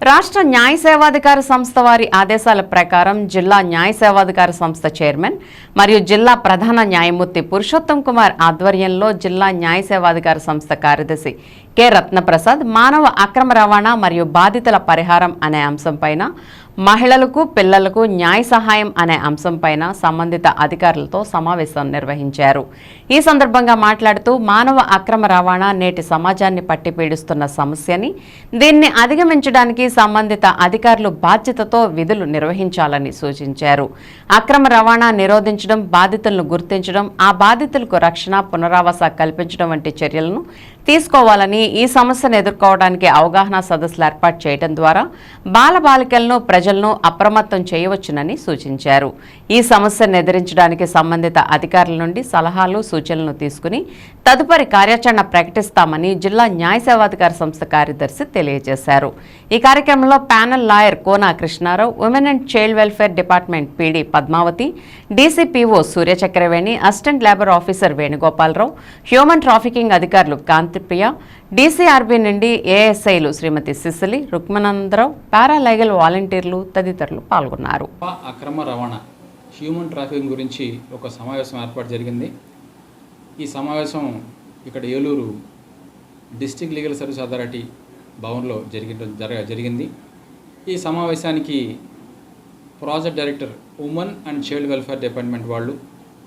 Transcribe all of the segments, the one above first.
రాష్ట్ర న్యాయ సేవాధికార సంస్థ వారి ఆదేశాల ప్రకారం జిల్లా న్యాయ సేవాధికార సంస్థ చైర్మన్ మరియు జిల్లా ప్రధాన న్యాయమూర్తి పురుషోత్తం కుమార్ ఆధ్వర్యంలో జిల్లా న్యాయ సేవాధికార సంస్థ కార్యదర్శి కె రత్నప్రసాద్ మానవ అక్రమ రవాణా మరియు బాధితుల పరిహారం అనే అంశంపైన మహిళలకు పిల్లలకు న్యాయ సహాయం అనే అంశంపైన సంబంధిత అధికారులతో సమావేశం నిర్వహించారు. ఈ సందర్భంగా మాట్లాడుతూ మానవ అక్రమ రవాణా నేటి సమాజాన్ని పట్టి పీడిస్తున్న సమస్యని దీన్ని అధిగమించడానికి సంబంధిత అధికారులు బాధ్యతతో విధులు నిర్వహించాలని సూచించారు. అక్రమ రవాణా నిరోధించడం బాధితులను గుర్తించడం ఆ బాధితులకు రక్షణ పునరావాస కల్పించడం వంటి చర్యలను తీసుకోవాలని ఈ సమస్యను ఎదుర్కోవడానికి అవగాహన సదస్సులు ఏర్పాటు చేయడం ద్వారా బాలబాలికలను ప్రజలను అప్రమత్తం చేయవచ్చునని సూచించారు. ఈ సమస్యను ఎదిరించడానికి సంబంధిత అధికారుల నుండి సలహాలు సూచనలు తీసుకుని తదుపరి కార్యాచరణ ప్రకటిస్తామని జిల్లా న్యాయ సేవాధికార సంస్థ కార్యదర్శి తెలియజేశారు. ఈ కార్యక్రమంలో panel lawyer Kona Krishna Rao women and child welfare department PD Padmavathi DCPO Suryachakraveni assistant labour officer Venugopala Rao human trafficking అధికారులు కాంతిప్రియ డీసీఆర్బీ నుండి ఏఎస్ఐలు శ్రీమతి సిసిలి రుక్మనందరావు పారాలీగల్ వాలంటీర్లు తదితరులు పాల్గొన్నారు. అక్రమ రవాణా హ్యూమన్ ట్రాఫికింగ్ గురించి ఒక సమావేశం ఏర్పాటు జరిగింది. ఈ సమావేశం ఇక్కడ Eluru district legal service authority భవన్లో జరిగి జరగ జరిగింది. ఈ సమావేశానికి project director women and child welfare department వాళ్ళు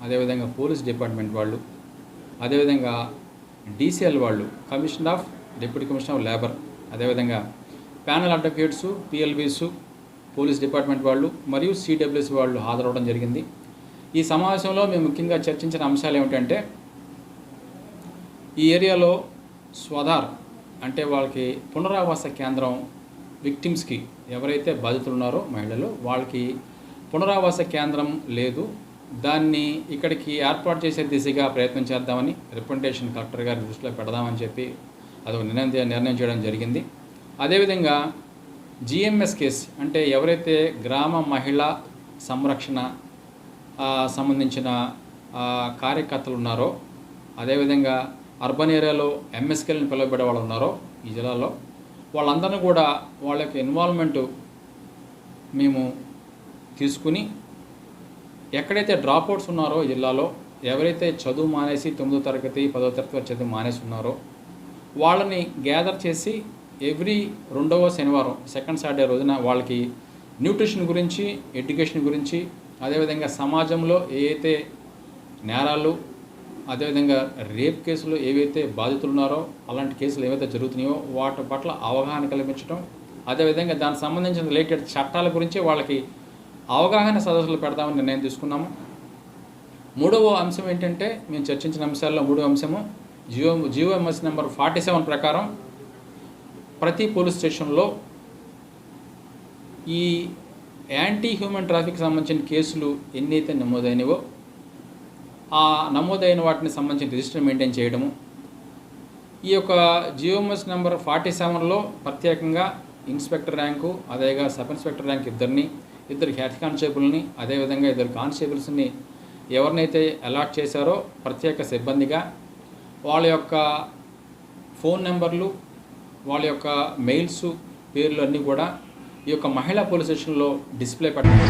అదేవిధంగా పోలీస్ డిపార్ట్మెంట్ వాళ్ళు అదేవిధంగా డీసీఎల్ వాళ్ళు commission of deputy commissioner of labour. అదేవిధంగా panel advocates PLVs police department వాళ్ళు మరియు సిడబ్ల్యూస్ వాళ్ళు హాజరవడం జరిగింది. ఈ సమావేశంలో మేము ముఖ్యంగా చర్చించిన అంశాలు ఏమిటంటే ఈ ఏరియాలో స్వధార్ అంటే వాళ్ళకి పునరావాస కేంద్రం విక్టిమ్స్కి ఎవరైతే బాధితులు ఉన్నారో మహిళలు వాళ్ళకి పునరావాస కేంద్రం లేదు. దాన్ని ఇక్కడికి ఏర్పాటు చేసే దిశగా ప్రయత్నం చేద్దామని రిప్రజెంటేషన్ కలెక్టర్ గారి దృష్టిలో పెడదామని చెప్పి అది ఒక నిర్ణయం నిర్ణయం చేయడం జరిగింది. అదేవిధంగా జిఎంఎస్ కేసు అంటే ఎవరైతే గ్రామ మహిళా సంరక్షణ సంబంధించిన కార్యకర్తలు ఉన్నారో అదేవిధంగా అర్బన్ ఏరియాలో ఎంఎస్కేలను పిలువబడే వాళ్ళు ఉన్నారో ఈ జిల్లాలో వాళ్ళందరినీ కూడా వాళ్ళ యొక్క ఇన్వాల్వ్మెంటు మేము తీసుకుని ఎక్కడైతే డ్రాప్అవుట్స్ ఉన్నారో జిల్లాలో ఎవరైతే చదువు మానేసి తొమ్మిదో తరగతి పదో తరగతి చదువు మానేసి ఉన్నారో వాళ్ళని గ్యాదర్ చేసి ఎవ్రీ రెండవ శనివారం సెకండ్ సాటర్డే రోజున వాళ్ళకి న్యూట్రిషన్ గురించి ఎడ్యుకేషన్ గురించి అదేవిధంగా సమాజంలో ఏవైతే నేరాలు అదేవిధంగా రేప్ కేసులు ఏవైతే బాధితులు ఉన్నారో అలాంటి కేసులు ఏవైతే జరుగుతున్నాయో వాటి పట్ల అవగాహన కల్పించడం అదేవిధంగా దానికి సంబంధించిన రిలేటెడ్ చట్టాల గురించి వాళ్ళకి అవగాహన సదస్సులు పెడదామని నిర్ణయం తీసుకున్నాము. మూడవ అంశం ఏంటంటే మేము చర్చించిన అంశాల్లో మూడవ అంశము GO GO MS number forty seven ప్రకారం ప్రతి పోలీస్ స్టేషన్లో ఈ యాంటీ హ్యూమన్ ట్రాఫిక్ సంబంధించిన కేసులు ఎన్నైతే నమోదైనవో ఆ నమోదైన వాటిని సంబంధించిన రిజిస్టర్ మెయింటైన్ చేయడము. ఈ యొక్క జియోఎంఎస్ నెంబర్ ఫార్టీ సెవెన్లో ప్రత్యేకంగా ఇన్స్పెక్టర్ ర్యాంకు అదేగా సబ్ ఇన్స్పెక్టర్ ర్యాంక్ ఇద్దరిని ఇద్దరు హెడ్ కానిస్టేబుల్ని అదేవిధంగా ఇద్దరు కానిస్టేబుల్స్ని ఎవరినైతే అలాట్ చేశారో ప్రత్యేక సిబ్బందిగా వాళ్ళ యొక్క ఫోన్ నెంబర్లు వాళ్ళ యొక్క మెయిల్స్ పేర్లు అన్నీ కూడా ఈ యొక్క మహిళా పోలీస్ స్టేషన్లో డిస్ప్లే పెట్టడం